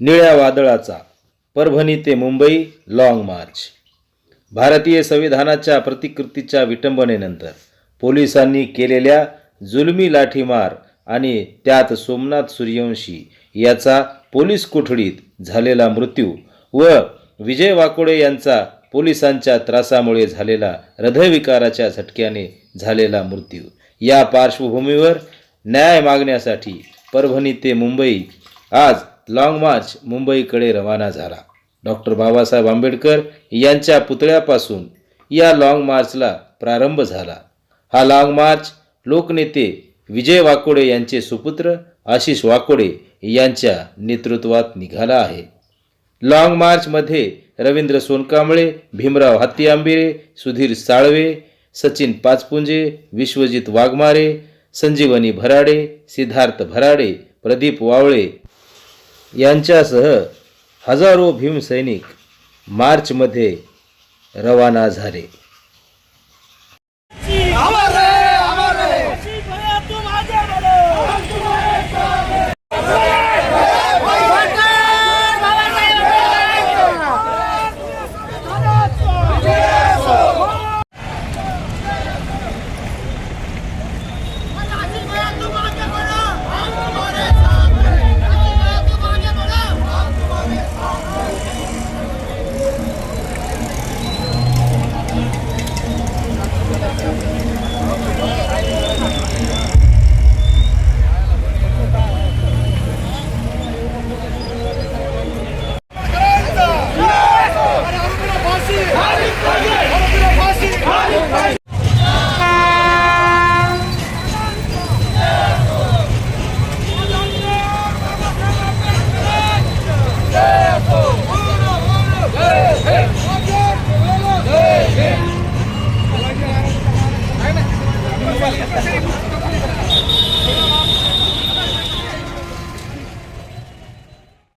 निळ्या वादळाचा परभणी ते मुंबई लाँग मार्च भारतीय संविधानाच्या प्रतिकृतीच्या विटंबनेनंतर पोलिसांनी केलेल्या जुलमी लाठीमार आणि त्यात सोमनाथ सूर्यवंशी याचा पोलीस कोठडीत झालेला मृत्यू व विजय वाकोडे यांचा पोलिसांच्या त्रासामुळे झालेला हृदयविकाराच्या झटक्याने झालेला मृत्यू. या पार्श्वभूमीवर न्याय मागण्यासाठी परभणी ते मुंबई आज लाँग मार्च मुंबईकडे रवाना झाला. डॉक्टर बाबासाहेब आंबेडकर यांच्या पुतळ्यापासून या लाँग मार्चला प्रारंभ झाला. हा लाँग मार्च लोकनेते विजय वाकोडे यांचे सुपुत्र आशिष वाकोडे यांच्या नेतृत्वात निघाला आहे. लाँग मार्चमध्ये रवींद्र सोनकांबळे भीमराव हत्ती आंबिरे सुधीर साळवे सचिन पाचपुंजे विश्वजित वाघमारे संजीवनी भराडे सिद्धार्थ भराडे प्रदीप वावळे यांच्यासह हजारो भीमसैनिक मार्चमध्ये रवाना झाले.